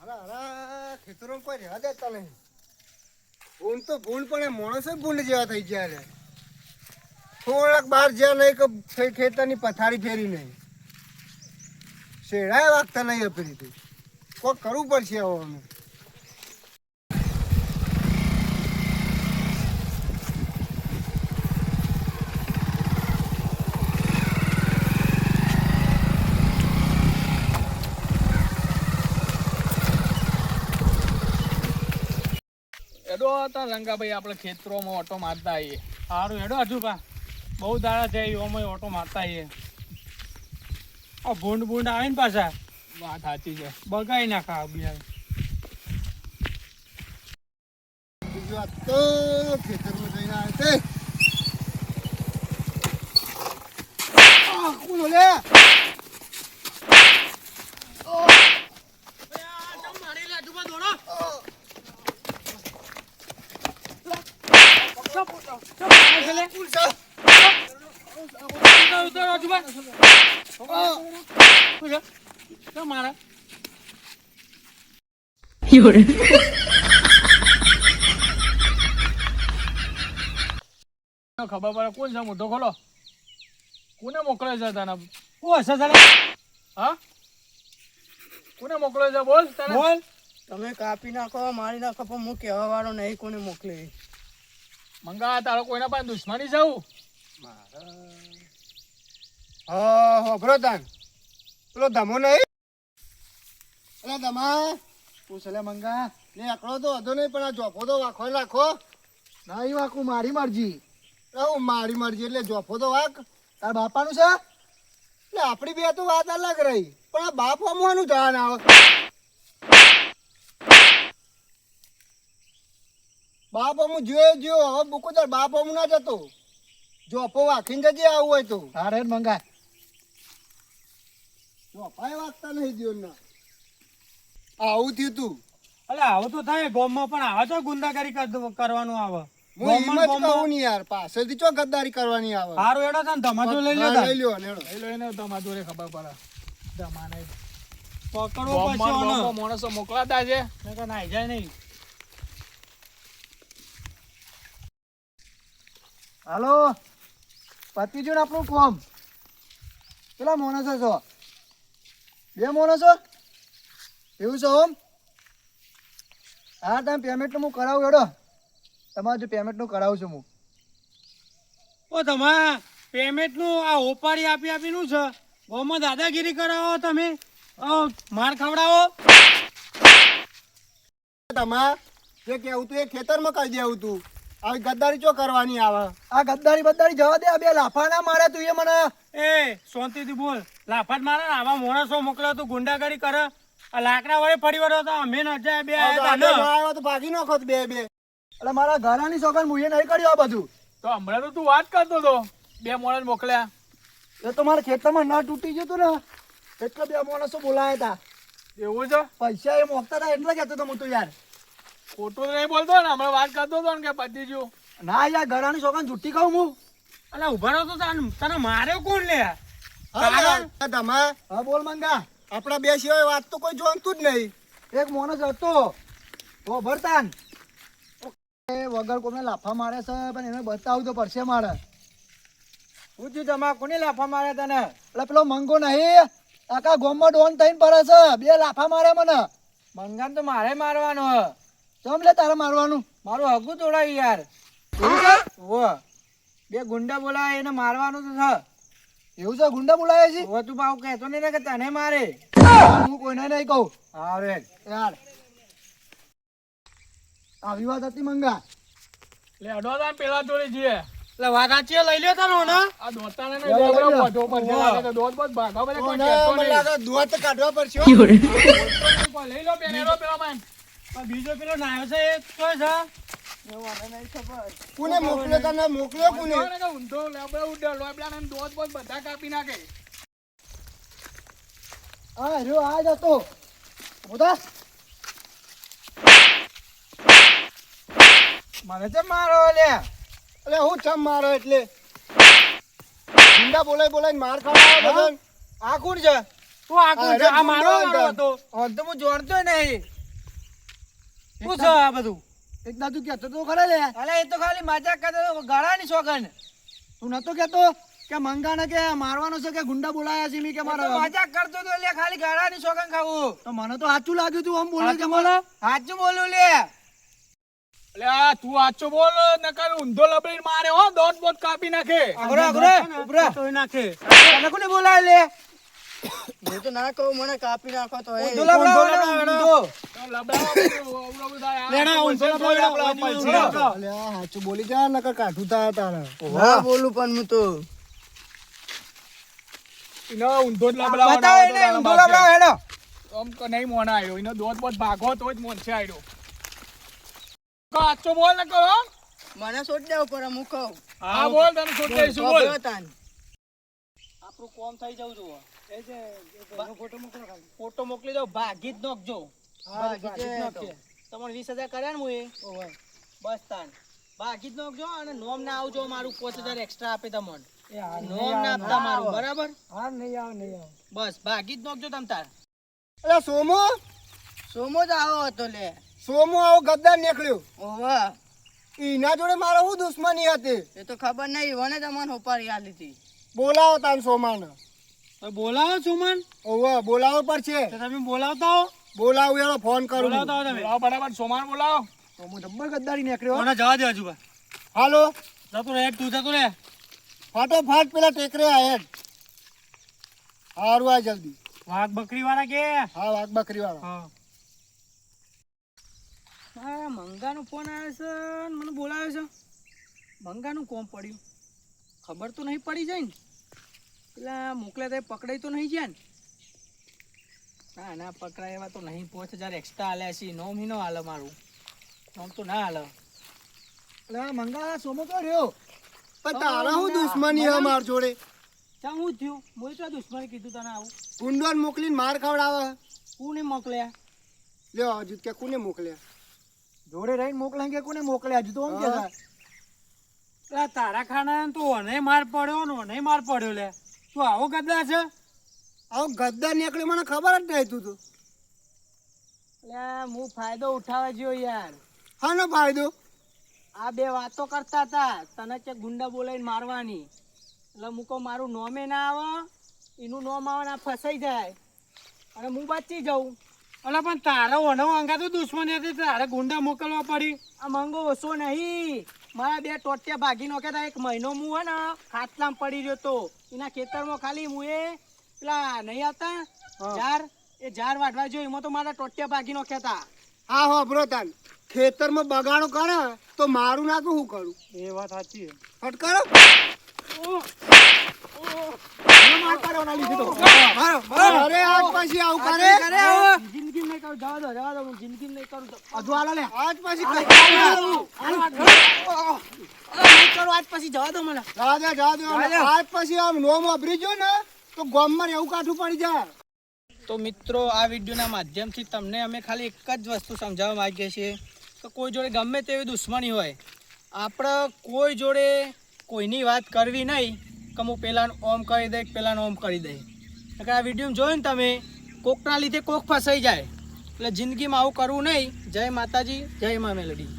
અરે અરે, ખેતરોમાં કોઈ રહેવા દેતા નહીં. ભૂલ તો ભૂલ પણ માણસો ભૂંડ જેવા થઈ ગયા થોડાક બહાર જ્યાં નહીં કે ખેતરની પથારી ફેરી નહીં. શેડાય વાગતા નહીં અપરીથી કોઈ કરવું પડશે હવે એડો હતા રંગાભાઈ, આપણે ખેતરોમાં ઓટો મારતા આવીએ સારું એડો હજુ પા બહુ દાડા છે એવામાં ઓટો મારતા આવીએ આ ભૂંડ ભૂંડ આવે ને પાછા. વાત સાચી છે. બગાઈ નાખા બીજું આ તો ખેતરમાં જઈને આવે છે આ કોણ લે મારા，ખબર પડે. કોણ છે મોટો ખોલો કોને મોકલે છે તને કોણ હશે તને હા કોને મોકલે છે બોલ બોલ તમે કાપી નાખો મારી નાખો પણ હું કહેવા વાળો નહીં કોને મોકલે. મંગા તારો કોઈના પાસે દુશ્મની જવું હોભરો તાન પેલો ધમો નહીં? અરે ધમા તું સલે મંગા ને આકડો તો વધો નહીં પણ આ જોફો તો વાખો લાખો ના એ વાકું મારી મરજી. હું મારી મરજી એટલે જોફો તો વાક. તાર બાપાનું છે? એટલે આપણી બે તો વાત અલગ રહી પણ આ બાપ અમવાનું જાણ આવે. બાપ અમુ જોયો જોયો. હવે બુકુ તાર બાપ અમુ ના જતો. જોફો વાખીને જજે આવું હોય તો. તારે મંગા જોફાય વાગતા નહીં જીવનના આવું થયું તું. અલે આવું તો થાય. ગોમમાં પણ આવે તો ગુંદાગારી કરવાનું આવે. હું એમ જ કહું ને યાર પાછળથી ચો ગદ્દારી કરવાની આવે? સારું એડો તને ધમાચો લઈ લો. લઈ લો નેડો. એ લઈને તમારા ખબર પડે. ધમાને. પકડો પછી. માણસો મોકલાતા છે. નકર નાઈ જાય નહીં. હાલો. પતિ જો ને આપણું કોમ પેલા માણસો છો. બે માણસો એવું છે ઓમ? હા તમે પેમેન્ટનું હું કરાવું એડો તમારે જો પેમેન્ટનું કરાવું છું હું. ઓ તમા પેમેન્ટનું આ ઓપાડી આપી આપીનું છે? ગોમાં દાદાગીરી કરાવો તમે. માર ખવડાવો. તમા જે કહેવું તું એ ખેતરમાં કહી દેવું તું. આવી ગદ્દારી ચો કરવાની આવે? આ ગદ્દારી બદ્દારી જવા દે આ બે લાફા ના મારે તું એ મને. એ શાંતિથી બોલ. લાફા મારે આવા માણસો મોકલ્યો તું ગુંડાગરી કરે. આ લાકડા વડે ફરી વળો તો અમે ન જાય બે તા. આવ્યો તો ભાગી નાખો બે બે. એટલે મારા ઘરાની સોગન હું નહીં કર્યું આ બધું. તો હમણાં તો તું વાત કરતો હતો બે માણસ મોકલ્યા. એ તો મારા ખેતરમાં ના તૂટી ગયું તું ને. એટલે બે માણસો બોલાયા હતા એવું છે? પૈસા એ મોકતા હતા એટલે કહેતો હતો હું તો યાર. ખોટું નહીં બોલતો ને હમણાં વાત કરતો હતો ને કે પતી ગયું ના યાર ઘરાની સોગન જુઠ્ઠી ખાઉં હું. અલે ઊભા રહો તો તને માર્યો કોણ લે? તમે હા બોલ મંગા. આપણા બે સિવાય વાત તો કોઈ જોનતું જ નહીં. એક માણસ હતો. ઓ ભરતાન વગર કોને લાફા મારે છે પણ એને બતાવું તો પડશે મારે. પૂછ્યું તમા કોને લાફા મારે તને? એટલે પેલો મંગો નહીં. આખા ગોમમાં ડોન થઈને પડે છે. બે લાફા મારે મને. મંગાને તો મારે મારવાનો હ. ચમ લે તારે મારવાનું. મારું હગું તોડાય યાર. એવું છે? ઓ બે ગુંડા બોલાય એને મારવાનું તો છે. એવું છે? ગુંડા બોલાય છે? ઓ તું ભાવ કહેતો નહીં ને કે તને મારે. હું કોઈને નહીં કહું. હા રે યાર આવી વાત હતી મંગા. લે અડો તા પેલા જોડે જઈએ. એટલે વાત સાચી લઈ લ્યો તારો ને આ દોતાને ને લે, લે, લેબડો લે. મોઢો પર છે તો દોત બસ ભાગો બધે કોઈ કહેતો નહીં. દોત કાઢવા પડશે. લઈ લો પેલા પેલા માન પણ બીજો પેલો નાયો છે એ કયો છે. કોને મોકલ્યો? તને મોકલ્યો કોને? ઊંધો ને કે ઊંધો લેબડો ઉડ્યો લેબડા ને દોત બોત બધા કાપી નાખે. હા રહ્યો આ જ હતો. બોધા મને ચમ મારો લે? એટલે હું ચમ મારો એટલે? બોલાય બોલાય માર ખાવા આ કોણ છે? તું આખું છે? આ મારો હતો. તો હું જોડતો નહીં. શું છે આ બધું? એક દાદુ કહેતો તો ખરા લે. અલે એ તો ખાલી મજાક કરતો હતો ગાળાની શોખન તું નતો કહેતો કે મંગાને કે મારવાનો છે કે ગુંડા બોલાયા છે મી કે મારો મજાક કરતો તો એટલે ખાલી ગાળાની શોખન ખાવું. તો મને તો સાચું લાગ્યું તું આમ બોલ્યો કે સાચું સાચું બોલું લે. એટલે આ તું આચો બોલ નકર ઊંધો લબડી મારે હો દોટ બોટ કાપી નાખે. અઘરો અઘરો ઉભરા. તોય નાખે. તને કોને બોલાય લે? હું તો ના કહું મને કાપી નાખો તો ઊંધો લબડાવો. તો લબડાવો લેણા. અલ્યા બોલી જા નકર કાઠું થાય તારા. હા બોલું પણ હું તો. ઇનો ઊંધો લાબલા બતાવ એને તો ઊંધો તારા હેડો. આમ કે નહીં મોના આવ્યો ઇનો દોત બોત ભાગો તો જ મોન છે આવ્યો કાચો બોલ ન કરો. મને છોડ દેવું પડે હું કહું. હા બોલ તને છોડ દઈશું બોલ. આપણું કોમ થઈ જવું જુઓ. ફોટો મોકલી દો ભાગી જ નાખજો. ભાગી જ નાખજો. તમારે વીસ હજાર કર્યા ને હું એ બસ તાન. બાકી જ નાખજો અને નોમ ના આવજો મારું પાંચ હજાર એક્સ્ટ્રા આપે તમને. નોમ ના આપતા મારું બરાબર? હા નહીં આવ નહીં આવ. બસ ભાગી જ નાખજો તમ તાર. અલ્યા સોમો? સોમો જ આવો હતો લે. સોમો આવો ગદ્દાર નીકળ્યો. ઓવા એના જોડે મારો હું દુશ્મની હતી? એ તો ખબર નહીં વને તમને હોપારી આ લીધી બોલાવો તાન સોમાને. તો બોલાવો સુમન. ઓવે બોલાવો પડશે તો તમે બોલાવતા હો. બોલાવો એનો ફોન કરું બોલાવો બરાબર સોમાન બોલાવો. તો હું જબ્બર ગદ્દારી નીકળ્યો. મને જવા દે હજુ ભાઈ. હાલો. જતો રે તું થતો રે ફાટો ફાટોફાટ પેલા ટેકરે આયા હારું આ જલ્દી. વાઘ બકરી વાળા કે? હા વાઘ બકરી વાળા હા. હા મંગાનો ફોન આવ્યો છે મને બોલાવ્યો છે. મંગાનું કોમ પડ્યું. ખબર તો નહીં પડી જાય ને. પેલા મોકલ્યા તે પકડાઈ તો નહીં ગયા ને. ના ના પકડાય એવા તો નહીં પાંચ હજાર એક્સ્ટ્રા આલ્યા છે. નવ મહિનો હાલે મારું. નોમ તો ના હાલે. એટલે મંગા સોમો તો રહ્યો? પણ તારા હું દુશ્મની હે માર જોડે? ચા હું થયું? મોય તો દુશ્મની કીધું તને આવું. ગુંડોન મોકલીને માર ખવડાવે કોને મોકલ્યા? લ્યો હજુ કે કોને મોકલ્યા? જોડે રહીને મોકલાય કે કોને મોકલ્યા? હજુ તો એમ કે તારા ખાના તો ઓને માર પડ્યો ને ઓને માર પડ્યો લે. તું આવો ગદ્દા છે? આવો ગદ્દાર નીકળ્યો મને ખબર જ નહીં તું તો. એટલે હું ફાયદો ઉઠાવવા ગયો યાર. હાનો ફાયદો? આ બે વાતો કરતા હતા તને કે ગુંડા બોલાવીને મારવાની. એટલે મૂકો મારું નોમે ના આવે એનું નોમ આવે ને ફસાઈ જાય. અને હું બચી જાઉં. અલા પણ તારો ઓનો અંગા તો દુશ્મન હતી તારે ગુંડા મોકલવા પડી. આ મંગો ઓછો નહીં. મારા બે ટોટિયા ભાગી નોખ્યા હતા એક મહિનો હું હે ને ખાટલામાં પડી રહ્યો તો. એના ખેતરમાં ખાલી હું એ પેલા નહીં આવતા? ઝાર એ ઝાર વાઢવા જોયું એમાં તો મારા ટોટિયા ભાગી નો ખેતા હા હો બ્રોતાન. ખેતરમાં બગાડો કરે તો મારું ના તો શું કરું? એ વાત સાચી છે. ફટકારો. આજ પછી આવું કરે જિંદગી નહીં કરું જવા દો જવા દો હું જવા દો મને. આજ પછી આમ નોમ વાપરી જો ને તો ગામમાં એવું કાઠું પડી જાય. તો મિત્રો, આ વિડીયોના માધ્યમથી તમને અમે ખાલી એક જ વસ્તુ સમજાવવા માંગીએ છીએ કે કોઈ જોડે ગમે તેવી દુશ્મની હોય, આપણે કોઈ જોડે કોઈની વાત કરવી નહીં કે હું પહેલાં ઓમ કરી દઈ પેલાનું ઓમ કરી દઈ. કે આ વીડિયો જોયું ને તમે, કોકના લીધે કોક ફસાઈ જાય. એટલે જિંદગીમાં આવું કરવું નહીં. જય માતાજી, જય મા મેલડી.